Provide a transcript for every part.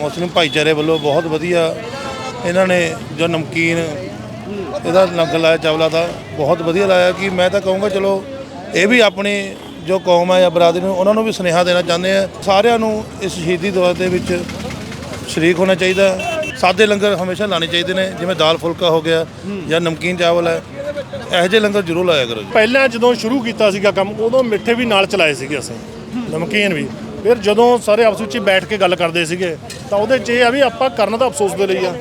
ਮੁਸਲਿਮ ਭਾਈਚਾਰੇ ਵੱਲੋਂ ਬਹੁਤ ਵਧੀਆ ਇਹਨਾਂ ਨੇ ਜੋ ਨਮਕੀਨ ਇਹਦਾ ਲੰਗਰ ਲਾਇਆ, ਚਾਵਲਾ ਦਾ, ਬਹੁਤ ਵਧੀਆ ਲਾਇਆ ਕਿ ਮੈਂ ਤਾਂ ਕਹੂੰਗਾ ਚਲੋ ਇਹ ਵੀ ਆਪਣੀ ਜੋ ਕੌਮ ਹੈ ਜਾਂ ਬਰਾਦਰੀ ਨੂੰ ਉਹਨਾਂ ਨੂੰ ਵੀ ਸੁਨੇਹਾ ਦੇਣਾ ਚਾਹੁੰਦੇ ਆ। ਸਾਰਿਆਂ ਨੂੰ ਇਸ ਸ਼ਹੀਦੀ ਦਿਵਸ ਦੇ ਵਿੱਚ ਸ਼ਰੀਕ ਹੋਣਾ ਚਾਹੀਦਾ। ਸਾਦੇ ਲੰਗਰ ਹਮੇਸ਼ਾ ਲਾਣੇ ਚਾਹੀਦੇ ਨੇ, ਜਿਵੇਂ ਦਾਲ ਫੁਲਕਾ ਹੋ ਗਿਆ ਜਾਂ ਨਮਕੀਨ ਚਾਵਲ ਹੈ, ਇਹੋ ਜਿਹੇ ਲੰਗਰ ਜ਼ਰੂਰ ਲਾਇਆ ਕਰੋ ਪਹਿਲਾਂ ਜਦੋਂ ਸ਼ੁਰੂ ਕੀਤਾ ਸੀਗਾ ਕੰਮ, ਉਦੋਂ ਮਿੱਠੇ ਵੀ ਨਾਲ ਚਲਾਏ ਸੀਗੇ ਅਸੀਂ, ਨਮਕੀਨ ਵੀ। ਫਿਰ ਜਦੋਂ ਸਾਰੇ ਆਪਸ ਵਿੱਚ ਬੈਠ ਕੇ ਗੱਲ ਕਰਦੇ ਸੀਗੇ, ਤਾਂ ਉਹਦੇ 'ਚ ਇਹ ਆ ਵੀ ਆਪਾਂ ਕਰਨ ਦਾ ਅਫਸੋਸ ਦੇ ਲਈ ਆ,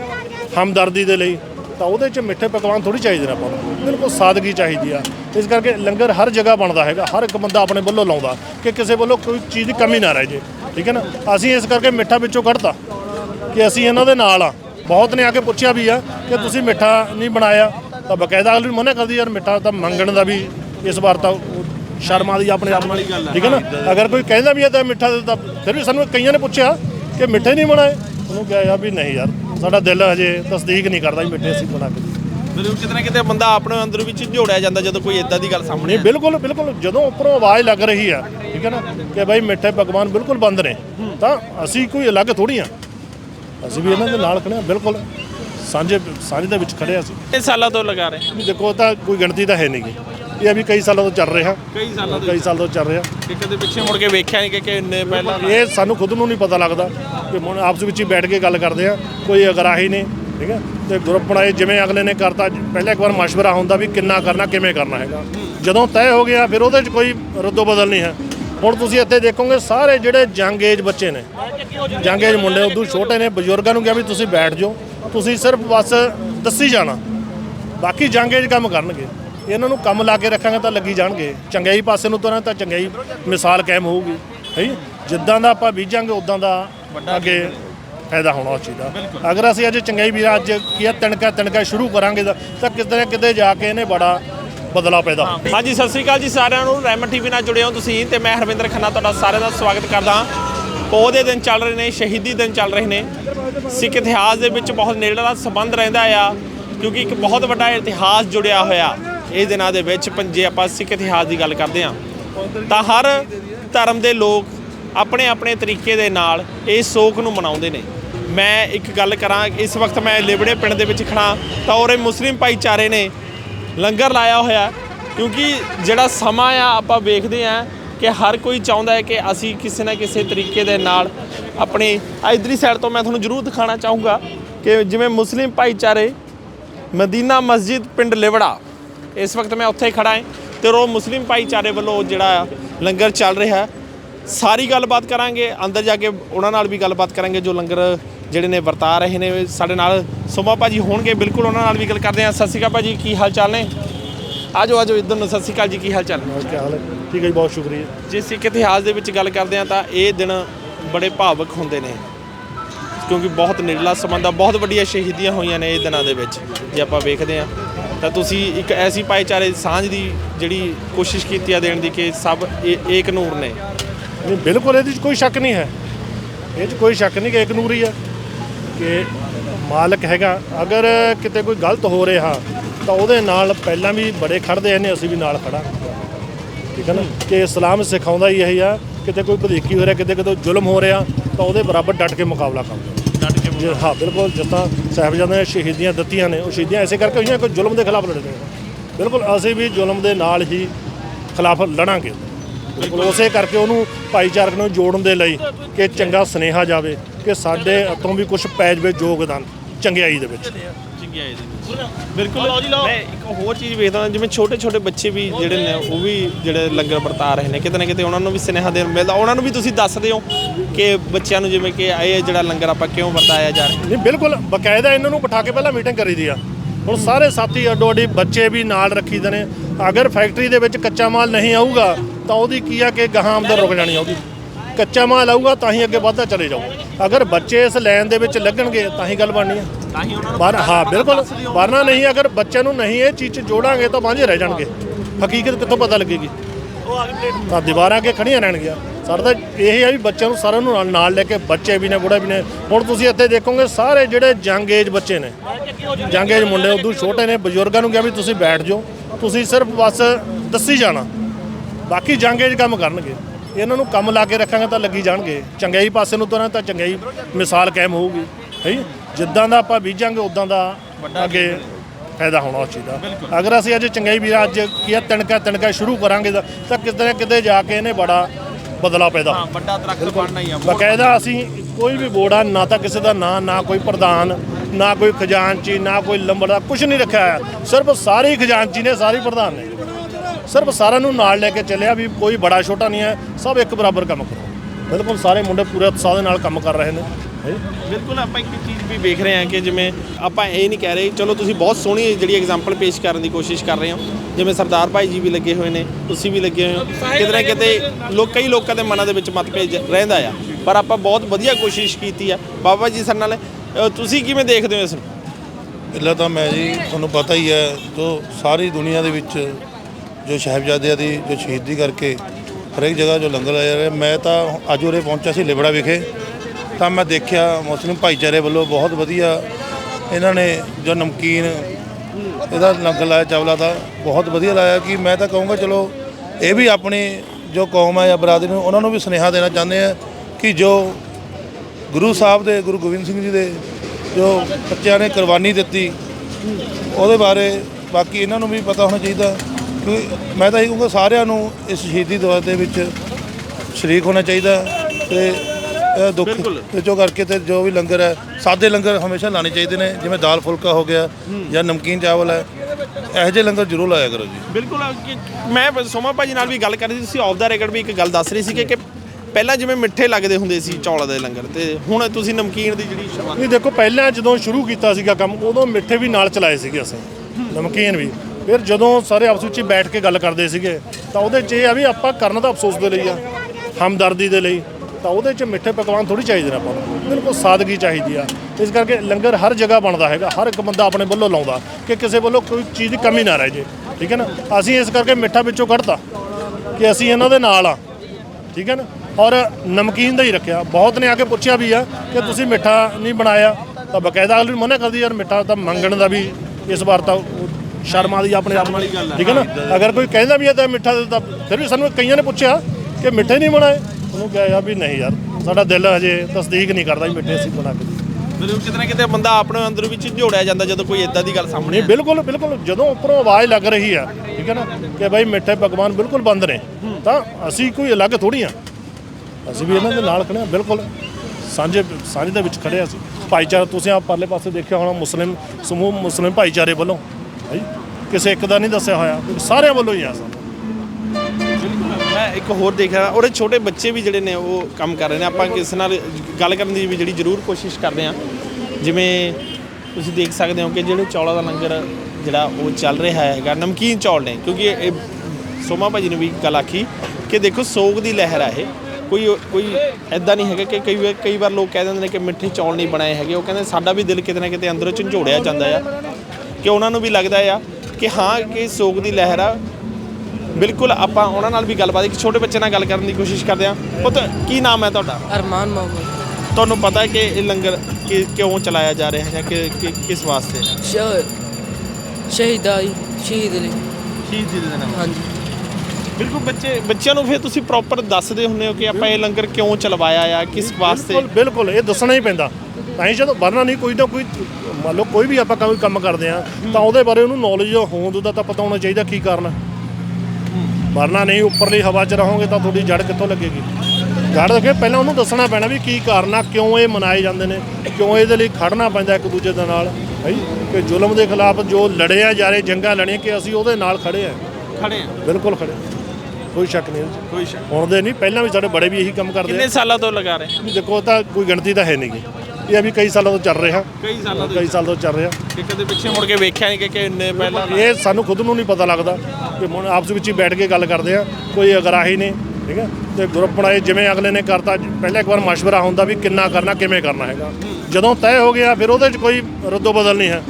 ਹਮਦਰਦੀ ਦੇ ਲਈ, ਤਾਂ ਉਹਦੇ 'ਚ ਮਿੱਠੇ ਪਕਵਾਨ ਥੋੜੀ ਚਾਹੀਦੇ ਨੇ ਆਪਾਂ ਨੂੰ। ਬਿਲਕੁਲ ਸਾਦਗੀ ਚਾਹੀਦੀ ਆ। ਇਸ ਕਰਕੇ ਲੰਗਰ ਹਰ ਜਗ੍ਹਾ ਬਣਦਾ ਹੈਗਾ, ਹਰ ਇੱਕ ਬੰਦਾ ਆਪਣੇ ਵੱਲੋਂ ਲਾਉਂਦਾ ਕਿ ਕਿਸੇ ਵੱਲੋਂ ਕੋਈ ਚੀਜ਼ ਦੀ ਕਮੀ ਨਾ ਰਹਿ ਜੇ, ਠੀਕ ਹੈ ਨਾ? ਅਸੀਂ ਇਸ ਕਰਕੇ ਮਿੱਠਾ ਵਿੱਚੋਂ ਕੱਢਤਾ ਕਿ ਅਸੀਂ ਇਹਨਾਂ ਦੇ ਨਾਲ ਆ। ਬਹੁਤ ਨੇ ਆ ਕੇ ਪੁੱਛਿਆ ਵੀ ਆ ਕਿ ਤੁਸੀਂ ਮਿੱਠਾ ਨਹੀਂ ਬਣਾਇਆ, ਤਾਂ ਬਕਾਇਦਾ ਅਗਲੇ ਨੂੰ ਮਨਾ ਕਰਦੀ ਯਾਰ ਮਿੱਠਾ ਤਾਂ ਮੰਗਣ ਦਾ ਵੀ ਇਸ ਵਾਰ ਤਾਂ ਸ਼ਰਮ ਆਦੀ ਆਪਣੇ ਆਪ ਨੂੰ ਠੀਕ ਹੈ ਨਾ? ਅਗਰ ਕੋਈ ਕਹਿੰਦਾ ਵੀ ਹੈ ਤਾਂ ਮਿੱਠਾ ਤਾਂ ਫਿਰ ਵੀ ਸਾਨੂੰ ਕਈਆਂ ਨੇ ਪੁੱਛਿਆ ਕਿ ਮਿੱਠੇ ਨਹੀਂ ਬਣਾਏ। ਉਹਨੂੰ ਕਿਹਾ ਯਾਰ ਵੀ ਨਹੀਂ ਯਾਰ ਸਾਡਾ ਦਿਲ ਹਜੇ ਤਸਦੀਕ ਨਹੀਂ ਕਰਦਾ ਵੀ ਮਿੱਠੇ ਅਸੀਂ ਬਣਾ ਕੇ ਬਿਲਕੁਲ ਕਿਤੇ ਨਾ ਕਿਤੇ ਬੰਦਾ ਆਪਣੇ ਅੰਦਰ ਵਿੱਚ ਝੋੜਿਆ ਜਾਂਦਾ ਜਦੋਂ ਕੋਈ ਇਦਾਂ ਦੀ ਗੱਲ ਸਾਹਮਣੇ ਨਹੀਂ ਬਿਲਕੁਲ ਬਿਲਕੁਲ। ਜਦੋਂ ਉੱਪਰੋਂ ਆਵਾਜ਼ ਲੱਗ ਰਹੀ ਆ ਠੀਕ ਹੈ ਨਾ ਕਿ ਭਾਈ ਮਿੱਠੇ ਪਕਵਾਨ ਬਿਲਕੁਲ ਬੰਦ ਨੇ ਤਾਂ ਅਸੀਂ ਕੋਈ ਅਲੱਗ ਥੋੜੀ ਆ। ਅਸੀਂ ਵੀ ਇਹਨਾਂ ਦੇ ਨਾਲ ਖੜੇ ਆ ਬਿਲਕੁਲ। ਸਾਂਝੇ ਸਾਂਝੇ ਦੇ ਵਿੱਚ ਖੜੇ ਆ ਅਸੀਂ। ਕਿੰਨੇ ਸਾਲਾਂ ਤੋਂ ਲਗਾ ਰਹੇ। ਦੇਖੋ ਤਾਂ ਕੋਈ ਗਿਣਤੀ ਤਾਂ ਹੈ ਨਹੀਂਗੀ ਇਹ ਵੀ ਕਈ ਸਾਲਾਂ ਤੋਂ ਚੱਲ ਰਿਹਾ। ਕਈ ਸਾਲਾਂ ਕਈ ਸਾਲ ਤੋਂ ਚੱਲ ਰਿਹਾ। ਕਿ ਕਦੇ ਪਿੱਛੇ ਮੁੜ ਕੇ ਵੇਖਿਆ ਨਹੀਂ ਕਿ ਕਿ ਇੰਨੇ ਪਹਿਲਾਂ ਇਹ ਸਾਨੂੰ ਖੁਦ ਨੂੰ ਨਹੀਂ ਪਤਾ ਲੱਗਦਾ ਕਿ ਹੁਣ ਆਪਸ ਵਿੱਚ ਹੀ ਬੈਠ ਕੇ ਗੱਲ ਕਰਦੇ ਆ ਕੋਈ ਅਗਰਾਹੀ ਨਹੀਂ ਠੀਕ ਹੈ? ਤੇ ਗਰੁੱਪ ਬਣਾਏ ਜਿਵੇਂ ਅਗਲੇ ਨੇ ਕਰਤਾ ਪਹਿਲਾਂ ਇੱਕ ਵਾਰ ਮਸ਼ਵਰਾ ਹੁੰਦਾ ਵੀ ਕਿੰਨਾ ਕਰਨਾ ਕਿਵੇਂ ਕਰਨਾ ਹੈਗਾ। ਜਦੋਂ ਤੈਅ ਹੋ ਗਿਆ ਫਿਰ ਉਹਦੇ 'ਚ ਕੋਈ ਰੱਦੋ ਬਦਲ ਨਹੀਂ ਹੈ। ਹੁਣ ਤੁਸੀਂ ਇੱਥੇ ਦੇਖੋਗੇ ਸਾਰੇ ਜਿਹੜੇ ਜੰਗ ਏਜ ਬੱਚੇ ਨੇ ਜੰਗ ਏਜ ਮੁੰਡੇ ਉਦੋਂ ਛੋਟੇ ਨੇ ਬਜ਼ੁਰਗਾਂ ਨੂੰ ਕਿਹਾ ਵੀ ਤੁਸੀਂ ਬੈਠ ਜਾਓ ਤੁਸੀਂ ਸਿਰਫ ਬਸ ਦੱਸੀ ਜਾਣਾ। ਬਾਕੀ ਜੰਗ ਏਜ ਕੰਮ ਕਰਨਗੇ। ਇਹਨਾਂ ਨੂੰ ਕੰਮ ਲਾ ਕੇ ਰੱਖਾਂਗੇ ਤਾਂ ਲੱਗੀ ਜਾਣਗੇ। ਚੰਗਿਆਈ ਪਾਸੇ ਨੂੰ ਤੁਰਾਂ ਤਾਂ ਚੰਗਿਆਈ ਮਿਸਾਲ ਕਾਇਮ ਹੋਊਗੀ। ਹੈ? ਜਿੱਦਾਂ ਦਾ ਆਪਾਂ ਬੀਜਾਂਗੇ ਉਦਾਂ ਦਾ ਅੱਗੇ ਫਾਇਦਾ ਹੋਣਾ ਉਸ ਚੀਜ਼ ਦਾ। ਅਗਰ ਅਸੀਂ ਅੱਜ ਚੰਗਿਆਈ ਵੀ ਅੱਜ ਕੀ ਆ ਤਿਣਕਾ ਤਿਣਕਾ ਸ਼ੁਰੂ ਕਰਾਂਗੇ ਤਾਂ ਕਿਤੇ ਨਾ ਕਿਤੇ ਜਾ ਕੇ ਇਹਨੇ ਬੜਾ ਬਦਲਾਅ ਪੈਦਾ। ਹਾਂਜੀ ਸਤਿ ਸ੍ਰੀ ਅਕਾਲ ਜੀ ਸਾਰਿਆਂ ਨੂੰ। ਰੈਮਨ ਟੀਵੀ ਨਾਲ ਜੁੜੇ ਹੋ ਤੁਸੀਂ ਤੇ ਮੈਂ ਹਰਵਿੰਦਰ ਖੰਨਾ ਤੁਹਾਡਾ ਸਾਰਿਆਂ ਦਾ ਸਵਾਗਤ ਕਰਦਾ ਹਾਂ। ਪੋਹ ਦੇ ਦਿਨ ਚੱਲ ਰਹੇ ਨੇ ਸ਼ਹੀਦੀ ਦਿਨ ਚੱਲ ਰਹੇ ਨੇ। ਸਿੱਖ ਇਤਿਹਾਸ ਦੇ ਵਿੱਚ ਬਹੁਤ ਨੇੜਲਾ ਸੰਬੰਧ ਰਹਿੰਦਾ ਆ ਕਿਉਂਕਿ ਇੱਕ ਬਹੁਤ ਵੱਡਾ ਇਤਿਹਾਸ ਜੁੜਿਆ ਹੋਇਆ। ਇਹ ਦਿਨਾਂ ਦੇ ਵਿੱਚ ਪੰਜੇ ਆਪਾਂ ਸਿੱਖ ਇਤਿਹਾਸ ਦੀ ਗੱਲ ਕਰਦੇ ਹਾਂ। ਤਾਂ ਹਰ ਧਰਮ ਦੇ ਲੋਕ ਆਪਣੇ ਆਪਣੇ ਤਰੀਕੇ ਦੇ ਨਾਲ ਇਸ ਸੋਕ ਨੂੰ ਮਨਾਉਂਦੇ ਨੇ। ਮੈਂ ਇੱਕ ਗੱਲ ਕਰਾਂ, ਇਸ ਵਕਤ ਮੈਂ ਲਿਬੜੇ ਪਿੰਡ ਦੇ ਵਿੱਚ ਖੜਾ ਤਾਂ ਉਰੇ ਮੁਸਲਿਮ ਭਾਈਚਾਰੇ ਨੇ ਲੰਗਰ ਲਾਇਆ ਹੋਇਆ ਕਿਉਂਕਿ ਜਿਹੜਾ ਸਮਾਂ ਆ, ਆਪਾਂ ਵੇਖਦੇ ਆ ਕਿ ਹਰ ਕੋਈ ਚਾਹੁੰਦਾ ਹੈ ਕਿ ਅਸੀਂ ਕਿਸੇ ਨਾ ਕਿਸੇ ਤਰੀਕੇ ਦੇ ਨਾਲ ਆਪਣੀ ਇਧਰੀ ਸਾਈਡ ਤੋਂ ਮੈਂ ਤੁਹਾਨੂੰ ਜ਼ਰੂਰ ਦਿਖਾਣਾ ਚਾਹੂੰਗਾ ਕਿ ਜਿਵੇਂ ਮੁਸਲਿਮ ਭਾਈਚਾਰੇ, ਮਦੀਨਾ ਮਸਜਿਦ, ਪਿੰਡ ਲਿਵੜਾ ਇਸ ਵਕਤ ਮੈਂ ਉੱਥੇ ਖੜਾ ਹਾਂ ਤੇ ਉਹ ਮੁਸਲਿਮ ਭਾਈਚਾਰੇ ਵੱਲੋਂ ਜਿਹੜਾ ਲੰਗਰ ਚੱਲ ਰਿਹਾ ਸਾਰੀ ਗੱਲਬਾਤ ਕਰਾਂਗੇ ਅੰਦਰ ਜਾ ਕੇ ਉਹਨਾਂ ਨਾਲ ਵੀ ਗੱਲਬਾਤ ਕਰਾਂਗੇ ਜੋ ਲੰਗਰ ਜਿਹੜੇ ਨੇ ਵਰਤਾ ਰਹੇ ਨੇ ਸਾਡੇ ਨਾਲ ਸੋਮਾ ਭਾਜੀ ਹੋਣਗੇ ਬਿਲਕੁਲ ਉਹਨਾਂ ਨਾਲ ਵੀ ਗੱਲ ਕਰਦੇ ਹਾਂ। ਸਤਿ ਸ਼੍ਰੀ ਅਕਾਲ ਭਾਜੀ ਕੀ ਹਾਲ ਚਾਲ ਨੇ? ਆਜੋ ਆਜੋ ਇੱਧਰ ਨੂੰ ਸਤਿ ਸ਼੍ਰੀ ਅਕਾਲ ਜੀ ਕੀ ਹਾਲ ਚਾਲ? ਕੀ ਹਾਲ ਹੈ? ਠੀਕ ਹੈ ਜੀ ਬਹੁਤ ਸ਼ੁਕਰੀਆ। ਜੇ ਸਿੱਖ ਇਤਿਹਾਸ ਦੇ ਵਿੱਚ ਗੱਲ ਕਰਦੇ ਹਾਂ ਤਾਂ ਇਹ ਦਿਨ ਬੜੇ ਭਾਵਕ ਹੁੰਦੇ ਨੇ ਕਿਉਂਕਿ ਬਹੁਤ ਨਿਰਲਾ ਸੰਬੰਧ ਆ ਬਹੁਤ ਵੱਡੀਆਂ ਸ਼ਹੀਦੀਆਂ ਹੋਈਆਂ ਨੇ ਇਹ ਦਿਨਾਂ ਦੇ ਵਿੱਚ ਜੇ ਆਪਾਂ ਵੇਖਦੇ ਹਾਂ। ਤਾਂ ਤੁਸੀਂ ਇੱਕ ਐਸੀ ਭਾਈਚਾਰੇ ਦੀ ਸਾਂਝ ਦੀ ਜਿਹੜੀ ਕੋਸ਼ਿਸ਼ ਕੀਤੀ ਆ ਦੇਣ ਦੀ ਕਿ ਸਭ ਇਹ ਏਕ ਨੂਰ ਨੇ। ਨਹੀਂ, ਬਿਲਕੁਲ ਇਹਦੇ 'ਚ ਕੋਈ ਸ਼ੱਕ ਨਹੀਂ ਹੈ। ਇਹ 'ਚ ਕੋਈ ਸ਼ੱਕ ਨਹੀਂ ਕਿ ਇੱਕ ਨੂਰ ਹੀ ਹੈ। ਕਿ ਮਾਲਕ ਹੈਗਾ। ਅਗਰ ਕਿਤੇ ਕੋਈ ਗਲਤ ਹੋ ਰਿਹਾ, ਤਾਂ ਉਹਦੇ ਨਾਲ ਪਹਿਲਾਂ ਵੀ ਬੜੇ ਖੜਦੇ ਨੇ ਅਸੀਂ ਵੀ ਨਾਲ ਖੜਾ ਠੀਕ ਹੈ ਨਾ? ਕਿ ਇਸਲਾਮ ਸਿਖਾਉਂਦਾ ਹੀ ਇਹੀ ਆ। ਕਿਤੇ ਕੋਈ ਵਧੀਕੀ ਹੋ ਰਿਹਾ, ਕਿਤੇ ਕਿਤੇ ਜ਼ੁਲਮ ਹੋ ਰਿਹਾ, ਤਾਂ ਉਹਦੇ ਬਰਾਬਰ ਡਟ ਕੇ ਮੁਕਾਬਲਾ ਕਰੋ ਡਟ ਕੇ ਜੇ ਹਾਂ, ਬਿਲਕੁਲ ਜਿਸ ਤਰ੍ਹਾਂ ਨੇ ਸ਼ਹੀਦੀਆਂ ਦਿੱਤੀਆਂ ਨੇ। ਉਹ ਸ਼ਹੀਦੀਆਂ ਐਸੇ ਕਰਕੇ ਹੋਈਆਂ ਕਿ ਜ਼ੁਲਮ ਦੇ ਖਿਲਾਫ ਲੜਦੇ ਨੇ। ਬਿਲਕੁਲ ਅਸੀਂ ਵੀ ਜ਼ੁਲਮ ਦੇ ਨਾਲ ਹੀ ਖਿਲਾਫ ਲੜਾਂਗੇ। ਬਿਲਕੁਲ ਉਸੇ ਕਰਕੇ ਉਹਨੂੰ ਭਾਈਚਾਰਕ ਨੂੰ ਜੋੜਨ ਦੇ ਲਈ ਕਿ ਚੰਗਾ ਸਨੇਹਾ ਜਾਵੇ ਕਿ ਸਾਡੇ ਹੱਥੋਂ ਵੀ ਕੁਝ ਪੈ ਜਾਵੇ ਯੋਗਦਾਨ ਚੰਗਿਆਈ ਦੇ ਵਿੱਚ। ਚੰਗਿਆਈ ਦੀ ਬਿਲਕੁਲ। ਮੈਂ ਇੱਕ ਹੋਰ ਚੀਜ਼ ਵੇਖਦਾ ਜਿਵੇਂ ਛੋਟੇ ਛੋਟੇ ਬੱਚੇ ਵੀ ਜਿਹੜੇ ਨੇ ਉਹ ਵੀ ਜਿਹੜੇ ਲੰਗਰ ਵਰਤਾ ਰਹੇ ਨੇ ਕਿਤੇ ਨਾ ਕਿਤੇ ਉਹਨਾਂ ਨੂੰ ਵੀ ਸੁਨੇਹਾ ਦੇਣ ਮਿਲਦਾ। ਉਹਨਾਂ ਨੂੰ ਵੀ ਤੁਸੀਂ ਦੱਸਦੇ ਹੋ ਕਿ ਬੱਚਿਆਂ ਨੂੰ ਜਿਵੇਂ ਕਿ ਇਹ ਜਿਹੜਾ ਲੰਗਰ ਆਪਾਂ ਕਿਉਂ ਵਰਤਾਇਆ ਜਾ ਰਿਹਾ। ਨਹੀਂ ਬਿਲਕੁਲ। ਬਕਾਇਦਾ ਇਹਨਾਂ ਨੂੰ ਬਿਠਾ ਕੇ ਪਹਿਲਾਂ ਮੀਟਿੰਗ ਕਰੀਦੀ ਆ। ਹੁਣ ਸਾਰੇ ਸਾਥੀ ਅੱਡੋ ਅੱਡੀ ਬੱਚੇ ਵੀ ਨਾਲ ਰੱਖੀਦੇ ਨੇ। ਅਗਰ ਫੈਕਟਰੀ ਦੇ ਵਿੱਚ ਕੱਚਾ ਮਾਲ ਨਹੀਂ ਆਊਗਾ ਤਾਂ ਉਹਦੀ ਕੀ ਆ ਕਿ ਗਾਹਾਂ ਆਮਦਨ ਰੁਕ ਜਾਣੀ ਆ ਉਹਦੀ। ਕੱਚਾ ਮਾਲ ਆਊਗਾ ਤਾਂ ਹੀ ਅੱਗੇ ਵੱਧਦਾ ਚਲੇ ਜਾਊ। ਅਗਰ ਬੱਚੇ ਇਸ ਲਾਈਨ ਦੇ ਵਿੱਚ ਲੱਗਣਗੇ ਤਾਂ ਹੀ ਗੱਲ ਬਣਨੀ ਆ। ਤਾਂ ਹੀ ਉਹਨਾਂ ਨੂੰ ਬਾਰ ਹਾਂ ਬਿਲਕੁਲ। ਵਰਨਾ ਨਹੀਂ ਅਗਰ ਬੱਚਿਆਂ ਨੂੰ ਨਹੀਂ ਇਹ ਚੀਜ਼ 'ਚ ਜੋੜਾਂਗੇ ਤਾਂ ਵਾਂਝੇ ਰਹਿ ਜਾਣਗੇ। ਹਕੀਕਤ ਕਿੱਥੋਂ ਪਤਾ ਲੱਗੇਗੀ? ਉਹ ਆ ਤਾਂ ਦੀਵਾਰਾਂ ਕੇ ਖੜੀਆਂ ਰਹਿਣਗੀਆਂ। ਸਾਡਾ ਤਾਂ ਇਹ ਹੈ ਵੀ ਬੱਚਿਆਂ ਨੂੰ ਸਾਰਿਆਂ ਨੂੰ ਨਾਲ- ਨਾਲ ਲੈ ਕੇ ਬੱਚੇ ਵੀ ਨੇ ਬੁੜੇ ਵੀ ਨੇ। ਹੁਣ ਤੁਸੀਂ ਇੱਥੇ ਦੇਖੋਗੇ ਸਾਰੇ ਜਿਹੜੇ ਜੰਗ ਏਜ ਬੱਚੇ ਨੇ ਜੰਗ ਏਜ ਮੁੰਡੇ ਉਦੋਂ ਛੋਟੇ ਨੇ ਬਜ਼ੁਰਗਾਂ ਨੂੰ ਕਿਹਾ ਵੀ ਤੁਸੀਂ ਬੈਠ ਜਾਓ। ਤੁਸੀਂ ਸਿਰਫ ਬਸ ਦੱਸੀ ਜਾਣਾ। ਬਾਕੀ ਜੰਗ ਏਜ ਕੰਮ ਕਰਨਗੇ। ਇਹਨਾਂ ਨੂੰ ਕੰਮ ਲਾ ਕੇ ਰੱਖਾਂਗੇ ਤਾਂ ਲੱਗੀ ਜਾਣਗੇ। ਚੰਗਿਆਈ ਪਾਸੇ ਨੂੰ ਤੁਰਾਂ ਤਾਂ ਚੰਗਿਆਈ ਮਿਸਾਲ ਕਾਇਮ ਹੋਊਗੀ। ਹੈ? ਜਿੱਦਾਂ ਦਾ ਆਪਾਂ ਬੀਜਾਂਗੇ ਉਦਾਂ ਦਾ ਅੱਗੇ ਫਾਇਦਾ ਹੋਣਾ ਉਸ ਚੀਜ਼ ਦਾ। ਅਗਰ ਅਸੀਂ ਅੱਜ ਚੰਗਿਆਈ ਵੀ ਅੱਜ ਕੀ ਤਿਣਕਾ ਤਿਣਕਾ ਸ਼ੁਰੂ ਕਰਾਂਗੇ ਤਾਂ ਕਿਤੇ ਨਾ ਕਿਤੇ ਜਾ ਕੇ ਇਹਨੇ ਬੜਾ ਬਦਲਾਅ ਪੈਦਾ ਹਾਂ ਵੱਡਾ ਦਰਖਤ ਬਣਨਾ ਹੀ ਆ। ਬਕਾਇਦਾ ਅਸੀਂ ਕੋਈ ਵੀ ਬੋਰਡ ਆ ਨਾ ਤਾਂ ਕਿਸੇ ਦਾ ਨਾਂ ਨਾ ਕੋਈ ਪ੍ਰਧਾਨ ਨਾ ਕੋਈ ਖਜ਼ਾਨਚੀ ਨਾ ਕੋਈ ਲੰਬੜਦਾਰ ਕੁਝ ਨਹੀਂ ਰੱਖਿਆ ਸਿਰਫ ਸਾਰੇ ਖਜ਼ਾਨਚੀ ਨੇ ਸਾਰੇ ਪ੍ਰਧਾਨ ਨੇ। ਸਿਰਫ ਸਾਰਿਆਂ ਨੂੰ ਨਾਲ ਲੈ ਕੇ ਚੱਲਿਆ ਵੀ ਕੋਈ ਬੜਾ ਛੋਟਾ ਨਹੀਂ ਹੈ ਸਭ ਇੱਕ ਬਰਾਬਰ ਕੰਮ ਕਰੋ। ਬਿਲਕੁਲ ਸਾਰੇ ਮੁੰਡੇ ਪੂਰੇ ਉਤਸ਼ਾਹ ਦੇ ਨਾਲ ਕੰਮ ਕਰ ਰਹੇ ਨੇ। ਬਿਲਕੁਲ ਆਪਾਂ ਇੱਕ ਚੀਜ਼ ਵੀ ਵੇਖ ਰਹੇ ਹਾਂ ਕਿ ਜਿਵੇਂ ਆਪਾਂ ਇਹ ਨਹੀਂ ਕਹਿ ਰਹੇ ਚਲੋ ਤੁਸੀਂ ਬਹੁਤ ਸੋਹਣੀ ਜਿਹੜੀ ਐਗਜ਼ਾਮਪਲ ਪੇਸ਼ ਕਰਨ ਦੀ ਕੋਸ਼ਿਸ਼ ਕਰ ਰਹੇ ਹੋ। ਜਿਵੇਂ ਸਰਦਾਰ ਭਾਈ ਜੀ ਵੀ ਲੱਗੇ ਹੋਏ ਨੇ ਤੁਸੀਂ ਵੀ ਲੱਗੇ ਹੋਏ ਹੋ। ਕਿਤੇ ਨਾ ਕਿਤੇ ਲੋਕ ਕਈ ਲੋਕਾਂ ਦੇ ਮਨਾਂ ਦੇ ਵਿੱਚ ਮਤਭੇਦ ਰਹਿੰਦਾ ਆ। ਪਰ ਆਪਾਂ ਬਹੁਤ ਵਧੀਆ ਕੋਸ਼ਿਸ਼ ਕੀਤੀ ਆ। ਬਾਬਾ ਜੀ ਸਰ ਨਾਲ ਤੁਸੀਂ ਕਿਵੇਂ ਦੇਖਦੇ ਹੋ ਇਸ ਨੂੰ? ਪਹਿਲਾਂ ਤਾਂ ਮੈਂ ਜੀ ਤੁਹਾਨੂੰ ਪਤਾ ਹੀ ਹੈ ਜੋ ਸਾਰੀ ਦੁਨੀਆ ਦੇ ਵਿੱਚ ਜੋ ਸਾਹਿਬਜ਼ਾਦਿਆਂ ਦੀ, ਜੋ ਸ਼ਹੀਦੀ ਕਰਕੇ ਹਰੇਕ ਜਗ੍ਹਾ ਜੋ ਲੰਗਰ ਲਾਇਆ ਰਿਹਾ, ਮੈਂ ਤਾਂ ਅੱਜ ਉਰੇ ਪਹੁੰਚਿਆ ਸੀ ਲਿਬੜਾ ਵਿਖੇ। ਤਾਂ ਮੈਂ ਦੇਖਿਆ ਮੁਸਲਿਮ ਭਾਈਚਾਰੇ ਵੱਲੋਂ ਬਹੁਤ ਵਧੀਆ ਇਹਨਾਂ ਨੇ ਜੋ ਨਮਕੀਨ, ਇਹਦਾ ਲੰਗਰ ਲਾਇਆ, ਚਾਵਲਾ ਦਾ, ਬਹੁਤ ਵਧੀਆ ਲਾਇਆ ਕਿ ਮੈਂ ਤਾਂ ਕਹੂੰਗਾ ਚਲੋ ਇਹ ਵੀ ਆਪਣੀ ਜੋ ਕੌਮ ਹੈ ਜਾਂ ਬਰਾਦਰੀ ਨੂੰ ਉਹਨਾਂ ਨੂੰ ਵੀ ਸੁਨੇਹਾ ਦੇਣਾ ਚਾਹੁੰਦੇ ਆ ਕਿ ਜੋ ਗੁਰੂ ਸਾਹਿਬ ਦੇ, ਗੁਰੂ ਗੋਬਿੰਦ ਸਿੰਘ ਜੀ ਦੇ ਜੋ ਬੱਚਿਆਂ ਨੇ ਕੁਰਬਾਨੀ ਦਿੱਤੀ, ਉਹਦੇ ਬਾਰੇ ਬਾਕੀ ਇਹਨਾਂ ਨੂੰ ਵੀ ਪਤਾ ਹੋਣਾ ਚਾਹੀਦਾ। ਮੈਂ ਤਾਂ ਇਹ ਕਹੂੰਗਾ ਸਾਰਿਆਂ ਨੂੰ ਇਸ ਸ਼ਹੀਦੀ ਦਿਵਸ ਦੇ ਵਿੱਚ ਸ਼ਰੀਕ ਹੋਣਾ ਚਾਹੀਦਾ ਤੇ ਇਹ ਦੁੱਖ। ਤੇ ਜੋ ਕਰਕੇ ਤੇ ਜੋ ਵੀ ਲੰਗਰ ਹੈ ਸਾਦੇ ਲੰਗਰ ਹਮੇਸ਼ਾ ਲਾਣੇ ਚਾਹੀਦੇ ਨੇ ਜਿਵੇਂ ਦਾਲ ਫੁਲਕਾ ਹੋ ਗਿਆ ਜਾਂ ਨਮਕੀਨ ਚਾਵਲ ਹੈ ਇਹੋ ਜਿਹੇ ਲੰਗਰ ਜ਼ਰੂਰ ਲਾਇਆ ਕਰੋ ਜੀ ਬਿਲਕੁਲ ਮੈਂ ਸੋਮਾ ਭਾਜੀ ਨਾਲ ਵੀ ਗੱਲ ਕਰ ਰਹੀ ਸੀ ਤੁਸੀਂ ਆਫ ਦਾ ਰੈਕਡ ਵੀ ਇੱਕ ਗੱਲ ਦੱਸ ਰਹੀ ਸੀ ਕਿ ਕਿ ਪਹਿਲਾਂ ਜਿਵੇਂ ਮਿੱਠੇ ਲੱਗਦੇ ਹੁੰਦੇ ਸੀ ਚੌਲਾਂ ਦੇ ਲੰਗਰ ਤੇ ਹੁਣ ਤੁਸੀਂ ਨਮਕੀਨ ਦੀ ਜਿਹੜੀ ਸ਼ੁਰੂਆਤ ਨਹੀਂ ਦੇਖੋ ਪਹਿਲਾਂ ਜਦੋਂ ਸ਼ੁਰੂ ਕੀਤਾ ਸੀਗਾ ਕੰਮ ਉਦੋਂ ਮਿੱਠੇ ਵੀ ਨਾਲ ਚਲਾਏ ਸੀਗੇ ਅਸੀਂ ਨਮਕੀਨ ਵੀ ਫਿਰ ਜਦੋਂ ਸਾਰੇ ਆਪਸ ਵਿੱਚ ਹੀ ਬੈਠ ਕੇ ਗੱਲ ਕਰਦੇ ਸੀਗੇ, ਤਾਂ ਉਹਦੇ 'ਚ ਇਹ ਆ ਵੀ ਆਪਾਂ ਕਰਨ ਦਾ ਅਫਸੋਸ ਦੇ ਲਈ ਆ, ਹਮਦਰਦੀ ਦੇ ਲਈ, ਤਾਂ ਉਹਦੇ 'ਚ ਮਿੱਠੇ ਪਕਵਾਨ ਥੋੜੀ ਚਾਹੀਦੇ ਨੇ ਆਪਾਂ ਨੂੰ। ਬਿਲਕੁਲ ਸਾਦਗੀ ਚਾਹੀਦੀ ਆ। ਇਸ ਕਰਕੇ ਲੰਗਰ ਹਰ ਜਗ੍ਹਾ ਬਣਦਾ ਹੈਗਾ, ਹਰ ਇੱਕ ਬੰਦਾ ਆਪਣੇ ਵੱਲੋਂ ਲਾਉਂਦਾ ਕਿ ਕਿਸੇ ਵੱਲੋਂ ਕੋਈ ਚੀਜ਼ ਦੀ ਕਮੀ ਨਾ ਰਹਿ ਜੇ, ਠੀਕ ਹੈ ਨਾ? ਅਸੀਂ ਇਸ ਕਰਕੇ ਮਿੱਠਾ ਵਿੱਚੋਂ ਕੱਢਤਾ ਕਿ ਅਸੀਂ ਇਹਨਾਂ ਦੇ ਨਾਲ ਆ, ਠੀਕ ਹੈ ਨਾ? ਔਰ ਨਮਕੀਨ ਦਾ ਹੀ ਰੱਖਿਆ। ਬਹੁਤ ਨੇ ਆ ਕੇ ਪੁੱਛਿਆ ਵੀ ਆ ਕਿ ਤੁਸੀਂ ਮਿੱਠਾ ਨਹੀਂ ਬਣਾਇਆ, ਤਾਂ ਬਕਾਇਦਾ ਅਗਲੀ ਮਨਾ ਕਰਦੀ, ਯਾਰ ਮਿੱਠਾ ਤਾਂ ਮੰਗਣ ਦਾ ਵੀ ਇਸ ਵਾਰ ਤਾਂ ਸ਼ਰਮ ਆਦੀ ਆਪਣੇ ਆਪ ਨਾਲ। ਠੀਕ ਹੈ ਨਾ? ਅਗਰ ਕੋਈ ਕਹਿੰਦਾ ਵੀ ਹੈ ਤਾਂ ਮਿੱਠਾ ਤਾਂ ਫਿਰ ਵੀ ਸਾਨੂੰ ਕਈਆਂ ਨੇ ਪੁੱਛਿਆ ਕਿ ਮਿੱਠੇ ਨਹੀਂ ਬਣਾਏ। ਉਹਨੂੰ ਕਿਹਾ ਯਾਰ ਵੀ ਨਹੀਂ ਯਾਰ ਸਾਡਾ ਦਿਲ ਹਜੇ ਤਸਦੀਕ ਨਹੀਂ ਕਰਦਾ ਵੀ ਮਿੱਠੇ ਅਸੀਂ ਬਣਾ ਕੇ ਬਿਲਕੁਲ ਕਿਤੇ ਨਾ ਕਿਤੇ ਬੰਦਾ ਆਪਣੇ ਅੰਦਰ ਵੀ ਝੰਜੋੜਿਆ ਜਾਂਦਾ ਜਦੋਂ ਕੋਈ ਇਦਾਂ ਦੀ ਗੱਲ ਸਾਹਮਣੇ ਨਹੀਂ ਬਿਲਕੁਲ ਬਿਲਕੁਲ। ਜਦੋਂ ਉੱਪਰੋਂ ਆਵਾਜ਼ ਲੱਗ ਰਹੀ ਆ ਠੀਕ ਹੈ ਨਾ ਕਿ ਭਾਈ ਮਿੱਠੇ ਪਕਵਾਨ ਬਿਲਕੁਲ ਬੰਦ ਨੇ ਤਾਂ ਅਸੀਂ ਕੋਈ ਅਲੱਗ ਥੋੜੀ ਆ ਅਸੀਂ ਵੀ ਇਹਨਾਂ ਦੇ ਨਾਲ ਖੜੇ ਆ ਬਿਲਕੁਲ। ਸਾਂਝੇ ਸਾਂਝੇ ਦੇ ਵਿੱਚ ਖੜੇ ਆ ਅਸੀਂ। ਭਾਈਚਾਰਾ ਤੁਸੀਂ ਆਪ ਪਰਲੇ ਪਾਸੇ ਦੇਖਿਆ ਹੋਣਾ ਮੁਸਲਿਮ ਸਮੂਹ ਮੁਸਲਿਮ ਭਾਈਚਾਰੇ ਵੱਲੋਂ। ਹੈ ਕਿਸੇ ਇੱਕ ਦਾ ਨਹੀਂ ਦੱਸਿਆ ਹੋਇਆ। ਸਾਰਿਆਂ ਵੱਲੋਂ ਹੀ ਆ ਸਾਨੂੰ ਮੈਂ ਇੱਕ ਹੋਰ ਦੇਖ ਰਿਹਾ, ਉਹਦੇ ਛੋਟੇ ਬੱਚੇ ਵੀ ਜਿਹੜੇ ਨੇ, ਉਹ ਕੰਮ ਕਰ ਰਹੇ ਨੇ। ਆਪਾਂ ਕਿਸ ਨਾਲ ਗੱਲ ਕਰਨ ਦੀ ਵੀ ਜਿਹੜੀ ਜ਼ਰੂਰ ਕੋਸ਼ਿਸ਼ ਕਰਦੇ ਹਾਂ। ਜਿਵੇਂ ਤੁਸੀਂ ਦੇਖ ਸਕਦੇ ਹੋ ਕਿ ਜਿਹੜੇ ਚੌਲਾਂ ਦਾ ਲੰਗਰ ਜਿਹੜਾ ਉਹ ਚੱਲ ਰਿਹਾ ਹੈਗਾ, ਨਮਕੀਨ ਚੌਲ ਨੇ। ਕਿਉਂਕਿ ਇਹ ਸੋਮਾ ਭਾਜੀ ਨੇ ਵੀ ਗੱਲ ਆਖੀ ਕਿ ਦੇਖੋ, ਸੋਗ ਦੀ ਲਹਿਰ ਆ ਇਹ। ਕੋਈ ਕੋਈ ਐਦਾਂ ਨਹੀਂ ਹੈਗਾ ਕਿ ਕਈ ਵਾਰ ਕਈ ਵਾਰ ਲੋਕ ਕਹਿ ਦਿੰਦੇ ਨੇ ਕਿ ਮਿੱਠੇ ਚੌਲ ਨਹੀਂ ਬਣਾਏ ਹੈਗੇ। ਉਹ ਕਹਿੰਦੇ ਸਾਡਾ ਵੀ ਦਿਲ ਕਿਤੇ ਨਾ ਕਿਤੇ ਅੰਦਰੋਂ ਝੰਝੋੜਿਆ ਜਾਂਦਾ ਆ। ਕਿ ਉਹਨਾਂ ਨੂੰ ਵੀ ਲੱਗਦਾ ਆ ਕਿ ਹਾਂ ਕਿ ਸੋਗ ਦੀ ਲਹਿਰ ਆ। ਬਿਲਕੁਲ ਆਪਾਂ ਉਹਨਾਂ ਨਾਲ ਵੀ ਗੱਲਬਾਤ ਇੱਕ ਛੋਟੇ ਬੱਚੇ ਨਾਲ ਗੱਲ ਕਰਨ ਦੀ ਕੋਸ਼ਿਸ਼ ਕਰਦੇ ਹਾਂ ਪੁੱਤ ਕੀ ਨਾਮ ਹੈ ਤੁਹਾਡਾ? ਅਰਮਾਨ ਮੁਹੰਮਦ ਤੁਹਾਨੂੰ ਪਤਾ ਹੈ ਕਿ ਇਹ ਲੰਗਰ ਕਿ- ਕਿਉਂ ਚਲਾਇਆ ਜਾ ਰਿਹਾ ਹੈ ਜਾਂ ਕਿ ਕਿ- ਕਿਸ ਵਾਸਤੇ? ਸ਼- ਸ਼ਹੀਦਾਈ ਸ਼ਹੀਦ ਲਈ ਸ਼ਹੀਦ ਜੀ ਦੇ ਨਾਮ ਹਾਂਜੀ। ਬਿਲਕੁਲ ਬੱਚੇ ਬੱਚਿਆਂ ਨੂੰ ਫਿਰ ਤੁਸੀਂ ਪ੍ਰੋਪਰ ਦੱਸਦੇ ਹੁੰਦੇ ਹੋ ਕਿ ਆਪਾਂ ਇਹ ਲੰਗਰ ਕਿਉਂ ਚਲਵਾਇਆ ਆ ਕਿਸ ਵਾਸਤੇ? ਬਿਲਕੁਲ ਬਿਲਕੁਲ ਇਹ ਦੱਸਣਾ ਹੀ ਪੈਂਦਾ। ਤਾਂ ਹੀ ਜਦੋਂ ਵਰਨਾ ਨਹੀਂ ਕੋਈ ਨਾ ਕੋਈ ਮੰਨ ਲਓ ਕੋਈ ਵੀ ਆਪਾਂ ਕੋਈ ਕੰਮ ਕਰਦੇ ਆ ਤਾਂ ਉਹਦੇ ਬਾਰੇ ਉਹਨੂੰ ਨੌਲੇਜ ਹੋਣ ਦਾ ਤਾਂ ਪਤਾ ਹੋਣਾ ਚਾਹੀਦਾ ਕੀ ਕਾਰਨ ਹੈ ਵਰਨਾ ਨਹੀਂ ਉੱਪਰਲੀ ਹਵਾ 'ਚ ਰਹੋਗੇ ਤਾਂ ਤੁਹਾਡੀ ਜੜ ਕਿੱਥੋਂ ਲੱਗੇਗੀ? ਜੜ ਲੱਗੇ ਪਹਿਲਾਂ ਉਹਨੂੰ ਦੱਸਣਾ ਪੈਣਾ ਵੀ ਕੀ ਕਾਰਨ ਆ ਕਿਉਂ ਇਹ ਮਨਾਏ ਜਾਂਦੇ ਨੇ ਕਿਉਂ ਇਹਦੇ ਲਈ ਖੜਨਾ ਪੈਂਦਾ ਇੱਕ ਦੂਜੇ ਦੇ ਨਾਲ। ਹੈ ਕਿ ਜ਼ੁਲਮ ਦੇ ਖਿਲਾਫ ਜੋ ਲੜਿਆ ਜਾ ਰਹੇ ਜੰਗਾਂ ਲੜੀਆਂ ਕਿ ਅਸੀਂ ਉਹਦੇ ਨਾਲ ਖੜੇ ਆ। ਖੜੇ ਆ। ਬਿਲਕੁਲ ਖੜੇ ਕੋਈ ਸ਼ੱਕ ਨਹੀਂ। ਕੋਈ ਸ਼ੱਕ ਹੁਣ ਦੇ ਨਹੀਂ ਪਹਿਲਾਂ ਵੀ ਸਾਡੇ ਬੜੇ ਵੀ ਇਹੀ ਕੰਮ ਕਰਦੇ ਕਿੰਨੇ ਸਾਲਾਂ ਤੋਂ ਲਗਾ ਰਹੇ? ਦੇਖੋ ਤਾਂ ਕੋਈ ਗਿਣਤੀ ਤਾਂ ਹੈ ਨਹੀਂਗੀ ਇਹ ਵੀ ਕਈ ਸਾਲਾਂ ਤੋਂ ਚੱਲ ਰਿਹਾ। ਕਈ ਸਾਲਾਂ ਕਈ ਸਾਲ ਤੋਂ ਚੱਲ ਰਿਹਾ। ਕਿ ਕਦੇ ਪਿੱਛੇ ਮੁੜ ਕੇ ਵੇਖਿਆ ਨਹੀਂ ਕਿ ਕਿ ਇੰਨੇ ਪਹਿਲਾਂ ਇਹ ਸਾਨੂੰ ਖੁਦ ਨੂੰ ਨਹੀਂ ਪਤਾ ਲੱਗਦਾ ਕਿ ਹੁਣ ਆਪਸ ਵਿੱਚ ਹੀ ਬੈਠ ਕੇ ਗੱਲ ਕਰਦੇ ਆ ਕੋਈ ਅਗਰਾਹੀ ਨਹੀਂ ਠੀਕ ਹੈ? ਤੇ ਗਰੁੱਪ ਬਣਾਏ ਜਿਵੇਂ ਅਗਲੇ ਨੇ ਕਰਤਾ ਪਹਿਲਾਂ ਇੱਕ ਵਾਰ ਮਸ਼ਵਰਾ ਹੁੰਦਾ ਵੀ ਕਿੰਨਾ ਕਰਨਾ ਕਿਵੇਂ ਕਰਨਾ ਹੈਗਾ। ਜਦੋਂ ਤੈਅ ਹੋ ਗਿਆ ਫਿਰ ਉਹਦੇ 'ਚ ਕੋਈ ਰੱਦੋ ਬਦਲ ਨਹੀਂ ਹੈ।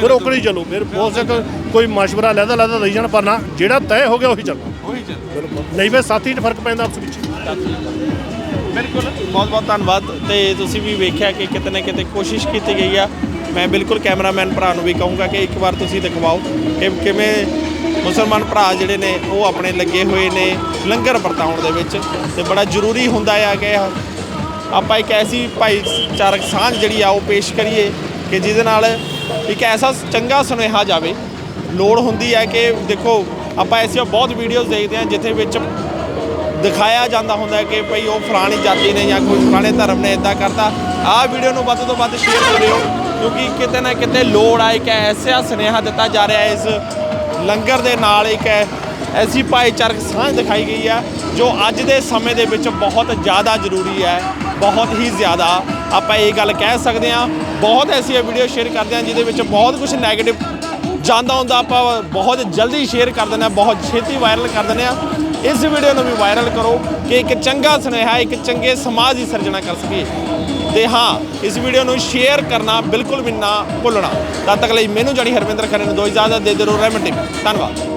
ਫਿਰ ਉਕੜੀ ਚੱਲੋ ਫਿਰ ਹੋ ਸਕ ਕੋਈ ਮਸ਼ਵਰਾ ਲੈਦਾ ਲੈਦਾ ਦੇਈ ਜਾਣ ਪਰ ਨਾ ਜਿਹੜਾ ਤੈਅ ਹੋ ਗਿਆ ਉਹੀ ਚੱਲੋ। ਉਹੀ ਚੱਲ। ਨਹੀਂ ਫਿਰ ਸਾਥੀ 'ਚ ਫ਼ਰਕ ਪੈਂਦਾ ਆਪਸ ਵਿੱਚ। ਬਿਲਕੁਲ। ਬਹੁਤ ਬਹੁਤ ਧੰਨਵਾਦ ਤੇ ਤੁਸੀਂ ਵੀ ਵੇਖਿਆ ਕਿ ਕਿਤੇ ਨਾ ਕਿਤੇ ਕੋਸ਼ਿਸ਼ ਕੀਤੀ ਗਈ ਆ। ਮੈਂ ਬਿਲਕੁਲ ਕੈਮਰਾਮੈਨ ਭਰਾ ਨੂੰ ਵੀ ਕਹੂੰਗਾ ਕਿ ਇੱਕ ਵਾਰ ਤੁਸੀਂ ਦਿਖਵਾਓ ਕਿ ਕਿਵੇਂ ਮੁਸਲਮਾਨ ਭਰਾ ਜਿਹੜੇ ਨੇ ਉਹ ਆਪਣੇ ਲੱਗੇ ਹੋਏ ਨੇ ਲੰਗਰ ਵਰਤਾਉਣ ਦੇ ਵਿੱਚ ਤੇ ਬੜਾ ਜ਼ਰੂਰੀ ਹੁੰਦਾ ਆ ਕਿ ਆਪਾਂ ਇੱਕ ਐਸੀ ਭਾਈਚਾਰਕ ਸਾਂਝ ਜਿਹੜੀ ਆ ਉਹ ਪੇਸ਼ ਕਰੀਏ ਕਿ ਜਿਹਦੇ ਨਾਲ ਇੱਕ ਐਸਾ ਚੰਗਾ ਸੁਨੇਹਾ ਜਾਵੇ। ਲੋੜ ਹੁੰਦੀ ਹੈ ਕਿ ਦੇਖੋ, ਆਪਾਂ ਐਸੀਆਂ ਬਹੁਤ ਵੀਡੀਓਜ਼ ਦੇਖਦੇ ਹਾਂ ਜਿੱਥੇ ਵਿੱਚ ਦਿਖਾਇਆ ਜਾਂਦਾ ਹੁੰਦਾ ਕਿ ਭਈ ਉਹ ਫਲਾਣੀ ਜਾਤੀ ਨੇ ਜਾਂ ਕੋਈ ਫਲਾਣੇ ਧਰਮ ਨੇ ਇਦਾਂ ਕਰਤਾ। ਆਹ ਵੀਡੀਓ ਨੂੰ ਵੱਧ ਤੋਂ ਵੱਧ ਸ਼ੇਅਰ ਕਰਿਓ, ਕਿਉਂਕਿ ਕਿਤੇ ਨਾ ਕਿਤੇ ਲੋੜ ਆ ਇੱਕ ਐਸਾ ਸੁਨੇਹਾ ਦਿੱਤਾ ਜਾ ਰਿਹਾ ਇਸ ਲੰਗਰ ਦੇ ਨਾਲ ਇੱਕ ਐਸੀ ਭਾਈਚਾਰਕ ਸਾਂਝ ਦਿਖਾਈ ਗਈ ਹੈ ਜੋ ਅੱਜ ਦੇ ਸਮੇਂ ਦੇ ਵਿੱਚ ਬਹੁਤ ਜ਼ਿਆਦਾ ਜ਼ਰੂਰੀ ਹੈ, ਬਹੁਤ ਹੀ ਜ਼ਿਆਦਾ। ਆਪਾਂ ਇਹ ਗੱਲ ਕਹਿ ਸਕਦੇ ਹਾਂ, ਬਹੁਤ ਐਸੀ ਵੀਡੀਓ ਸ਼ੇਅਰ ਕਰਦੇ ਹਾਂ ਜਿਹਦੇ ਵਿੱਚ ਬਹੁਤ ਕੁਝ 네ਗੇਟਿਵ ਜਾਂਦਾ ਹੁੰਦਾ, ਆਪਾਂ ਬਹੁਤ ਜਲਦੀ ਸ਼ੇਅਰ ਕਰ ਦਿੰਦੇ ਹਾਂ, ਬਹੁਤ ਛੇਤੀ ਵਾਇਰਲ ਕਰ ਦਿੰਦੇ ਹਾਂ। ਇਸ ਵੀਡੀਓ ਨੂੰ ਵੀ ਵਾਇਰਲ ਕਰੋ ਕਿ ਇੱਕ ਚੰਗਾ ਸੁਨੇਹਾ, ਇੱਕ ਚੰਗੇ ਸਮਾਜ ਦੀ ਸਿਰਜਣਾ ਕਰ ਸਕੀਏ। ਤੇ ਹਾਂ, ਇਸ ਵੀਡੀਓ ਨੂੰ ਸ਼ੇਅਰ ਕਰਨਾ ਬਿਲਕੁਲ ਵੀ ਨਾ ਭੁੱਲਣਾ। ਤਦ ਤੱਕ ਲਈ ਮੈਨੂੰ ਜਾਣੀ ਹਰਵਿੰਦਰ ਖਰੇ ਨੂੰ ਦੋ ਇਜਾਜ਼ਤ, ਦੇ ਦਿਓ ਰਹਿਮਤ ਧੰਨਵਾਦ।